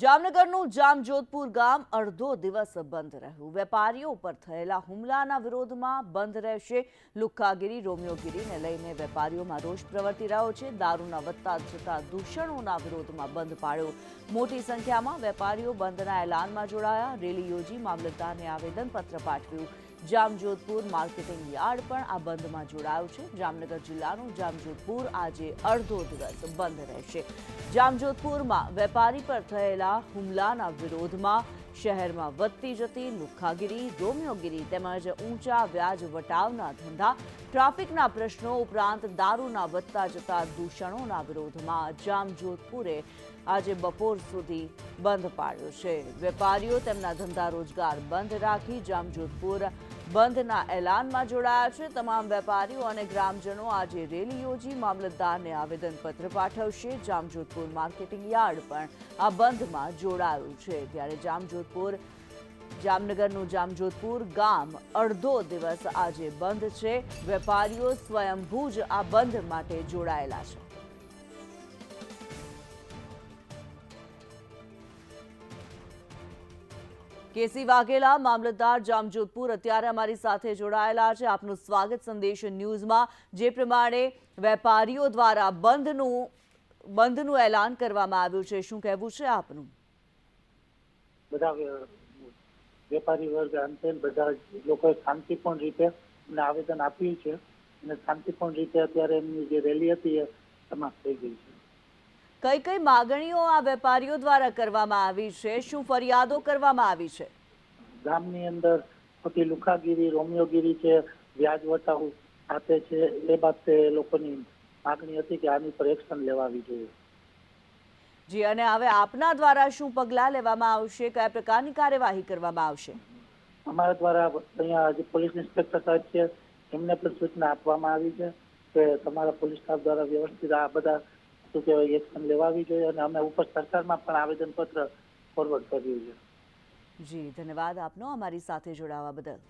જામનગરનું જામજોધપુર ગામ અડધો દિવસ બંધ રહ્યું. વેપારીઓ ઉપર થયેલા હુમલાના વિરોધમાં બંધ રહેશે. લુખ્ખાગીરી રોમિયોગીરીને લઈને વેપારીઓમાં રોષ પ્રવર્તી રહ્યો છે. દારૂના વધતા જતા દૂષણોના વિરોધમાં બંધ પાડ્યો. મોટી સંખ્યામાં વેપારીઓ બંધના એલાનમાં જોડાયા. રેલી યોજી મામલતદારને આવેદનપત્ર પાઠવ્યું. જામજોધપુર માર્કેટિંગ યાર્ડ પણ આ બંધમાં જોડાયું છે. જામનગર જિલ્લાનું જામજોધપુર આજે અડધો દિવસ બંધ રહેશે. જામજોધપુરમાં વેપારી પર થયેલા હુમલાના વિરોધમાં શહેરમાં વધતી જતી લુખ્ખાગીરી રોમિયોગીરી તેમજ ઊંચા વ્યાજ વટાવના ધંધા, ટ્રાફિકના પ્રશ્નો ઉપરાંત દારૂના વધતા જતા દૂષણોના વિરોધમાં જામજોધપુરે આજે બપોર સુધી બંધ પાડ્યો છે. વેપારીઓ તેમના ધંધા રોજગાર બંધ રાખી જામજોધપુર બંધના એલાનમાં જોડાયા છે. તમામ વેપારીઓ અને ગ્રામજનો આજે રેલી યોજી મામલતદારને આવેદનપત્ર પાઠવશે. જામજોધપુર માર્કેટિંગ યાર્ડ પણ આ બંધમાં જોડાયું છે. ત્યારે જામજોધપુર, જામનગરનું જામજોધપુર ગામ અડધો દિવસ આજે બંધ છે. વેપારીઓ સ્વયંભૂ જ આ બંધ માટે જોડાયેલા છે. કેસી વાઘેલા, મામલતદાર જામજોધપુર અત્યારે અમારી સાથે જોડાયેલા છે. આપનું સ્વાગત સંદેશ ન્યૂઝમાં, જે પ્રમાણે વેપારીઓ દ્વારા બંધનું બંધનું એલાન કરવામાં આવ્યું છે. શું કહેવું છે આપનું? બધા વેપારી વર્ગ અંતે બધા લોકોએ શાંતિપૂર્ણ રીતે આવેદન આપ્યું છે. અને શાંતિપૂર્ણ રીતે અત્યારે એમની જે રેલી હતી એ સમાપ્ત થઈ ગઈ છે. કઈ કઈ માગણીઓ આ વેપારીઓ દ્વારા કરવામાં આવી છે? શું ફરિયાદો કરવામાં આવી છે? ગામની અંદર ખોટી લુખાગીરી રોમિયોગીરી છે વ્યાજ વટાવ સાથે છે એ બાબતે લોકોની માગણી હતી કે આની પર એક્શન લેવાવી જોઈએ. જી અને હવે આપના દ્વારા શું પગલાં લેવામાં આવશે? કયા પ્રકારની કાર્યવાહી કરવામાં આવશે? અમારા દ્વારા અહીંયા જે પોલીસ ઇન્સ્પેક્ટર સાહેબ છે એમને પણ સૂચના આપવામાં આવી છે કે તમારા પોલીસ સ્ટાફ દ્વારા વ્યવસ્થિત આ બધા શું કહેવાય એક્શન લેવાવી જોઈએ અને અમે ઉપર સરકારમાં પણ આવેદનપત્ર ફોરવર્ડ કર્યું છે. જી, ધન્યવાદ આપનો અમારી સાથે જોડાવા બદલ.